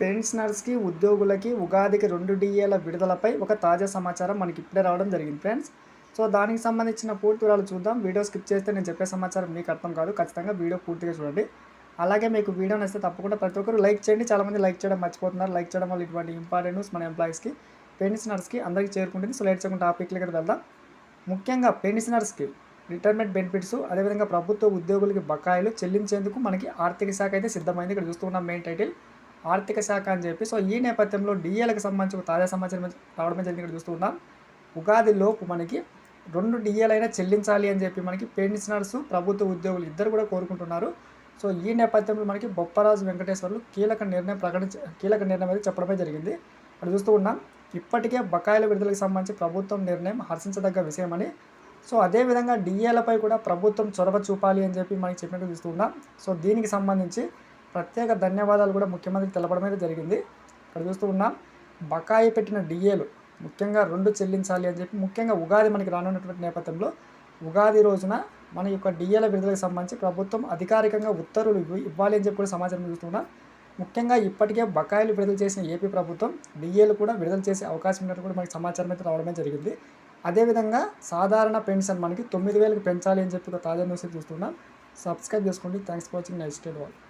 పెన్షనర్స్కి ఉద్యోగులకి ఉగాదికి రెండు డిఏల విడుదలపై ఒక తాజా సమాచారం మనకి ఇప్పుడే రావడం జరిగింది ఫ్రెండ్స్. సో దానికి సంబంధించిన పూర్తి వివరాలు చూద్దాం. వీడియో స్కిప్ చేస్తే నేను చెప్పే సమాచారం మీకు అర్థం కాదు. ఖచ్చితంగా వీడియో పూర్తిగా చూడండి. అలాగే మీకు వీడియో నచ్చితే తప్పకుండా ప్రతి ఒక్కరు లైక్ చేయండి. చాలామంది లైక్ చేయడం మర్చిపోతున్నారు. లైక్ చేయడం వల్ల ఇటువంటి ఇంపార్టెంట్ న్యూస్ మన ఎంప్లాయీస్కి పెన్షనర్స్కి అందరికీ చేరుకుంటుంది. సో లైట్ చేయకుండా టాపిక్లకి వెళ్దాం. ముఖ్యంగా పెన్షనర్స్కి రిటైర్మెంట్ బెనిఫిట్స్ అదేవిధంగా ప్రభుత్వ ఉద్యోగులకి బకాయిలు చెల్లించేందుకు మనకి ఆర్థిక శాఖ అయితే సిద్ధమైంది. ఇక్కడ చూస్తున్నాం మెయిన్ టైటిల్. ఆర్థిక శాఖ అని చెప్పి సో ఈ నేపథ్యంలో డిఏలకు సంబంధించి తాజా సమాచారం రావడమే జరిగింది ఇక్కడ చూస్తున్నాం ఉగాది లోపు మనకి రెండు డిఏలైనా చెల్లించాలి అని చెప్పి మనకి పెన్షనర్స్ ప్రభుత్వ ఉద్యోగులు ఇద్దరు కూడా కోరుకుంటున్నారు. సో ఈ నేపథ్యంలో మనకి బొప్పరాజు వెంకటేశ్వర్లు కీలక నిర్ణయం ప్రకటించ కీలక నిర్ణయం అనేది చెప్పడమే జరిగింది. అక్కడ చూస్తూ ఉన్నాం ఇప్పటికే బకాయిల విడుదలకు సంబంధించి ప్రభుత్వం నిర్ణయం హర్షించదగ్గ విషయమని. సో అదేవిధంగా డిఏలపై కూడా ప్రభుత్వం చొరవ చూపాలి అని చెప్పి మనకి చెప్పినట్టు చూస్తున్నాం సో దీనికి సంబంధించి ప్రత్యేక ధన్యవాదాలు కూడా ముఖ్యమంత్రికి తెలపడం అయితే జరిగింది. ఇక్కడ చూస్తూ ఉన్నాం బకాయి పెట్టిన డిఏలు ముఖ్యంగా రెండు చెల్లించాలి అని చెప్పి ముఖ్యంగా ఉగాది మనకి రానున్నటువంటి నేపథ్యంలో ఉగాది రోజున మన యొక్క డిఏల విడుదలకు సంబంధించి ప్రభుత్వం అధికారికంగా ఉత్తర్వులు ఇవ్వాలి అని చెప్పి కూడా సమాచారం చూస్తున్నా ముఖ్యంగా ఇప్పటికే బకాయిలు విడుదల చేసిన ఏపీ ప్రభుత్వం డిఏలు కూడా విడుదల చేసే అవకాశం ఉన్నట్టు కూడా మనకి సమాచారం అయితే రావడమే జరిగింది. అదేవిధంగా సాధారణ పెన్షన్ మనకి తొమ్మిది వేలకు పెంచాలి అని చెప్పి తాజా న్యూస్ చూస్తున్నాం సబ్స్క్రైబ్ చేసుకోండి. Thanks for watching. Next day వాళ్ళు